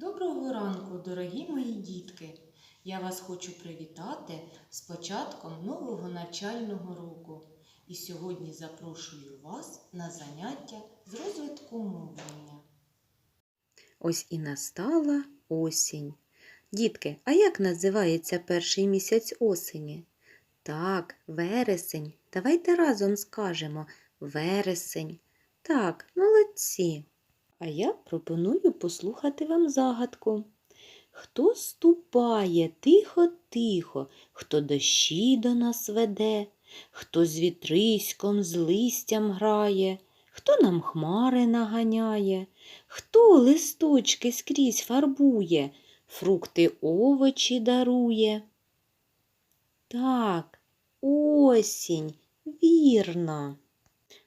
Доброго ранку, дорогі мої дітки! Я вас хочу привітати з початком нового навчального року. І сьогодні запрошую вас на заняття з розвитку мовлення. Ось і настала осінь. Дітки, а як називається перший місяць осені? Так, вересень. Давайте разом скажемо вересень. Так, молодці. А я пропоную послухати вам загадку. Хто ступає тихо-тихо, хто дощі до нас веде, хто з вітриськом, з листям грає, хто нам хмари наганяє, хто листочки скрізь фарбує, фрукти овочі дарує. Так, осінь, вірно.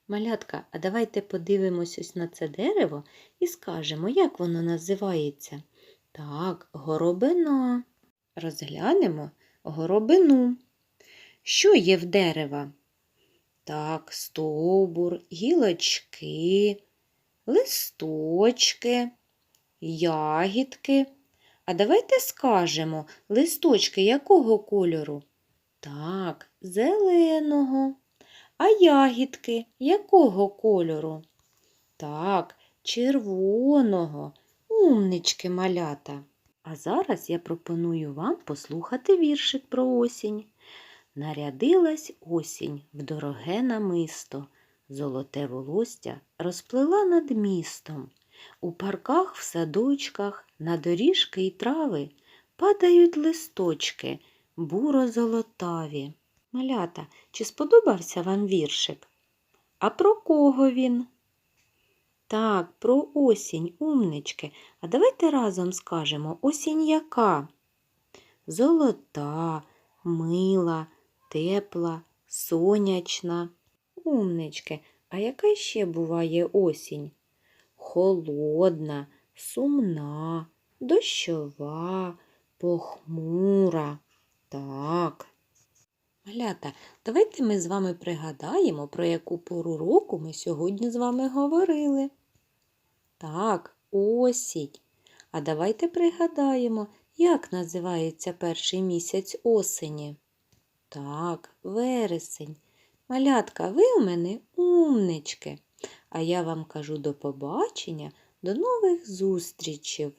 Малятка, а давайте подивимось ось на це дерево і скажемо, як воно називається. Так, горобина. Розглянемо горобину. Що є в дерева? Так, стовбур, гілочки, листочки, ягідки. А давайте скажемо, листочки якого кольору? Так, зеленого. А ягідки якого кольору? Так, червоного. Умнички малята. А зараз я пропоную вам послухати віршик про осінь. Нарядилась осінь в дороге намисто, золоте волостя розплила над містом. У парках, в садочках, на доріжки й трави падають листочки, буро-золотаві. Малята, чи сподобався вам віршик? А про кого він? Так, про осінь, умнички. А давайте разом скажемо осінь яка? Золота, мила, тепла, сонячна. Умнички, а яка ще буває осінь? Холодна, сумна, дощова, похмура. Так. Малята, давайте ми з вами пригадаємо, про яку пору року ми сьогодні з вами говорили. Так, осінь. А давайте пригадаємо, як називається перший місяць осені. Так, вересень. Малятка, ви у мене умнички. А я вам кажу до побачення, до нових зустрічей.